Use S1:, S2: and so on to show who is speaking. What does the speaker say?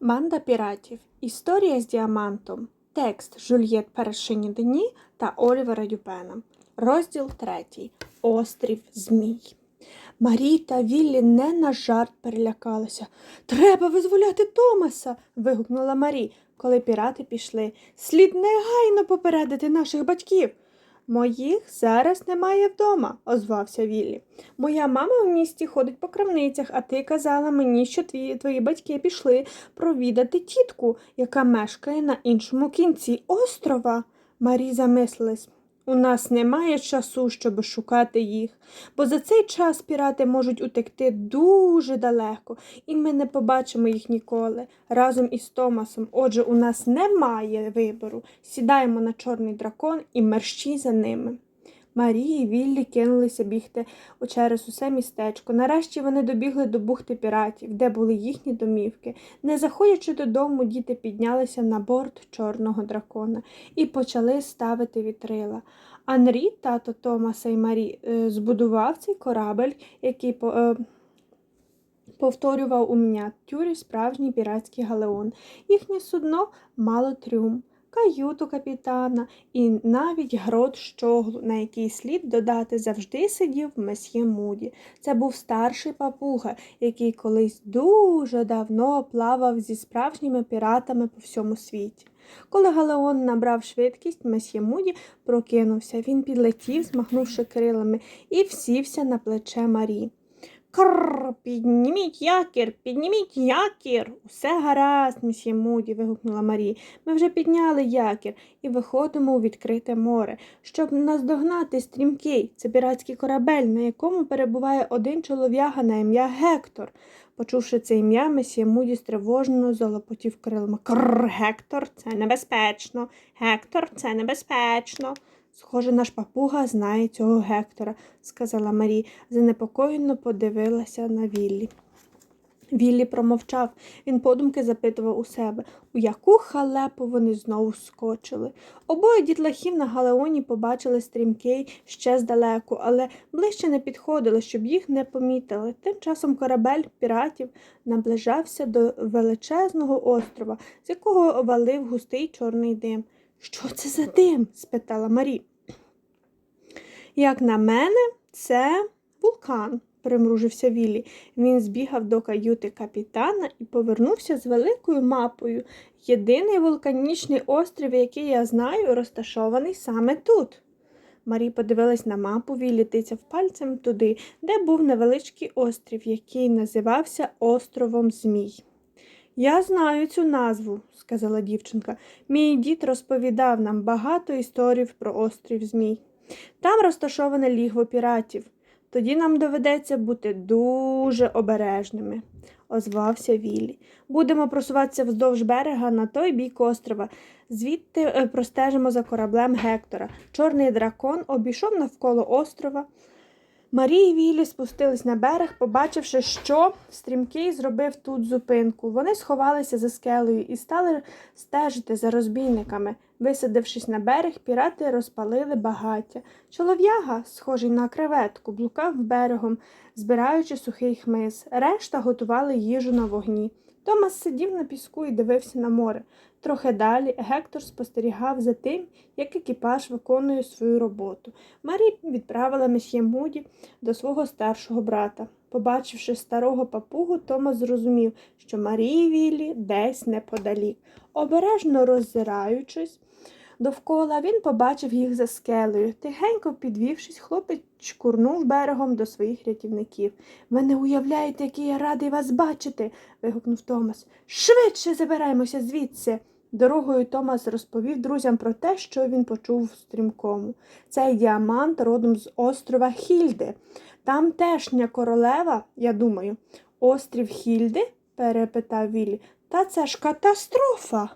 S1: Банда піратів. Історія з діамантом. Текст Жульєт Першині Дені та Олівера Дюпена. Розділ третій. Острів Змій. Марій та Віллі не на жарт перелякалися. Треба визволяти Томаса. вигукнула Марі, коли пірати пішли. Слід негайно попередити наших батьків. Моїх зараз немає вдома, озвався Віллі. Моя мама в місті ходить по крамницях, а ти казала мені, що твої, твої батьки пішли провідати тітку, яка мешкає на іншому кінці острова. Марі замислилась. У нас немає часу, щоб шукати їх, бо за цей час пірати можуть утекти дуже далеко, і ми не побачимо їх ніколи разом із Томасом. Отже, у нас немає вибору. Сідаємо на чорний дракон і мерщій за ними. Марії і Віллі кинулися бігти через усе містечко. Нарешті вони добігли до бухти піратів, де були їхні домівки. Не заходячи додому, діти піднялися на борт чорного дракона і почали ставити вітрила. Анрі, тато Томаса і Марі, е, збудував цей корабель, який по- е, повторював у мініатюрі справжній піратський галеон. Їхнє судно мало трюм, каюту капітана і навіть грот щоглу, на який слід додати завжди сидів месьє Муді. Це був старший папуга, який колись дуже давно плавав зі справжніми піратами по всьому світі. Коли Галеон набрав швидкість, месьє Муді прокинувся. Він підлетів, змахнувши крилами, і всівся на плече Марі. Кррр, підніміть якір, підніміть якір. Усе гаразд, мсьє Муді, вигукнула Марі. Ми вже підняли якір і виходимо у відкрите море, щоб наздогнати стрімкий. Це піратський корабель, на якому перебуває один чолов'яга на ім'я Гектор. Почувши це ім'я, месьє Муді стривожено залопотів крилами. Кррр, Гектор, це небезпечно. Гектор, це небезпечно. Схоже, наш папуга знає цього Гектора, сказала Марі, занепокоєно подивилася на Віллі. Віллі промовчав. Він подумки запитував у себе, у яку халепу вони знову скочили. Обоє дітлахів на галеоні побачили стрімкий ще здалеку, але ближче не підходили, щоб їх не помітили. Тим часом корабель піратів наближався до величезного острова, з якого валив густий чорний дим. Що це за дим? спитала Марі. Як на мене, це вулкан, примружився Віллі. Він збігав до каюти капітана і повернувся з великою мапою. Єдиний вулканічний острів, який я знаю, розташований саме тут. Марі подивилась на мапу, Віллі тицяв пальцем туди, де був невеличкий острів, який називався островом Змій. Я знаю цю назву, сказала дівчинка. Мій дід розповідав нам багато історій про острів Змій. Там розташоване лігво піратів. Тоді нам доведеться бути дуже обережними, озвався Віллі. Будемо просуватися вздовж берега на той бік острова. Звідти е, простежимо за кораблем Гектора. Чорний дракон обійшов навколо острова. Марія і Віллі спустились на берег, побачивши, що стрімкий зробив тут зупинку. Вони сховалися за скелею і стали стежити за розбійниками. Висадившись на берег, пірати розпалили багаття. Чолов'яга, схожий на креветку, блукав берегом, збираючи сухий хмиз. Решта готували їжу на вогні. Томас сидів на піску і дивився на море. Трохи далі Гектор спостерігав за тим, як екіпаж виконує свою роботу. Марі відправила месьє Муді до свого старшого брата. Побачивши старого папугу, Томас зрозумів, що Марії Віллі десь неподалік. Обережно роззираючись, довкола він побачив їх за скелею. Тихенько підвівшись, хлопець чкурнув берегом до своїх рятівників. Ви не уявляєте, який я радий вас бачити. вигукнув Томас. Швидше забираємося звідси. Дорогою Томас розповів друзям про те, що він почув в стрімкому. Цей діамант родом з острова Хільди. Тамтешня королева, я думаю, острів Хільди? перепитав Віллі. Та це ж катастрофа.